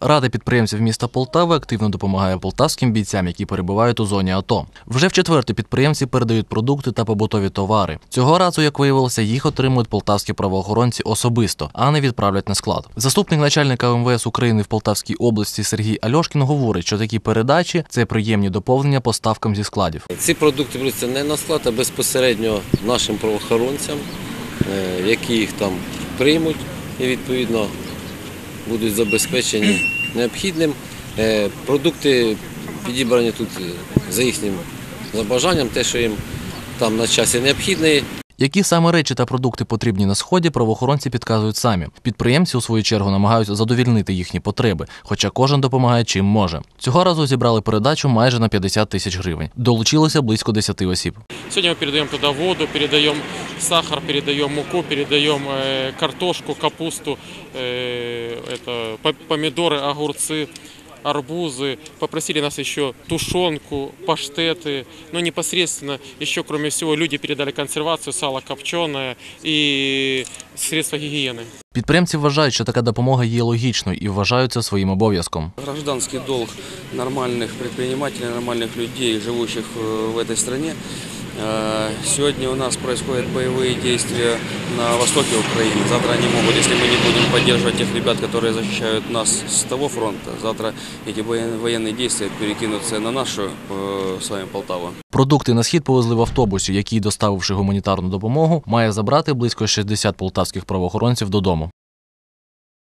Рада підприємців міста Полтави активно допомагає полтавським бійцям, які перебувають у зоні АТО. Вже в четверте підприємці передають продукти та побутові товари. Цього разу, як виявилося, їх отримують полтавські правоохоронці особисто, а не відправлять на склад. Заступник начальника МВС України в Полтавській області Сергій Альошкін говорить, що такі передачі це приємні доповнення поставкам зі складів. Ці продукти беруться не на склад, а безпосередньо нашим правоохоронцям, е, які їх там приймуть і відповідно будуть забезпечені необхідним. Е, Продукти підібрані тут е, за їхнім забажанням, те, що їм там на часі необхідне. Які саме речі та продукти потрібні на сході, правоохоронці підказують самі. Підприємці у свою чергу намагаються задовільнити їхні потреби, хоча кожен допомагає чим може. Цього разу зібрали передачу майже на 50 тисяч гривень. Долучилося близько 10 осіб. Сегодня мы передаем туда воду, передаем сахар, передаем муку, передаем э, картошку, капусту, э, это, по- помидоры, огурцы, арбузы. Попросили нас еще тушенку, паштеты. Но непосредственно еще, кроме всего, люди передали консервацию, сало копченое и средства гигиены. Підприємці вважають, що така допомога є логічною і вважають це своїм обов'язком. Гражданский долг нормальных предпринимателей, нормальных людей, живущих э, в этой стране. Э, Сегодня у нас происходят боевые действия на востоке Украины. Завтра они могут, если мы не будем поддерживать тех ребят, которые защищают нас с того фронта, завтра эти воен- военные действия перекинутся на нашу э, с вами Полтаву. Продукти на схід повезли в автобусі, який, доставивши гуманітарну допомогу, має забрати близько 60 полтавських правоохоронців додому.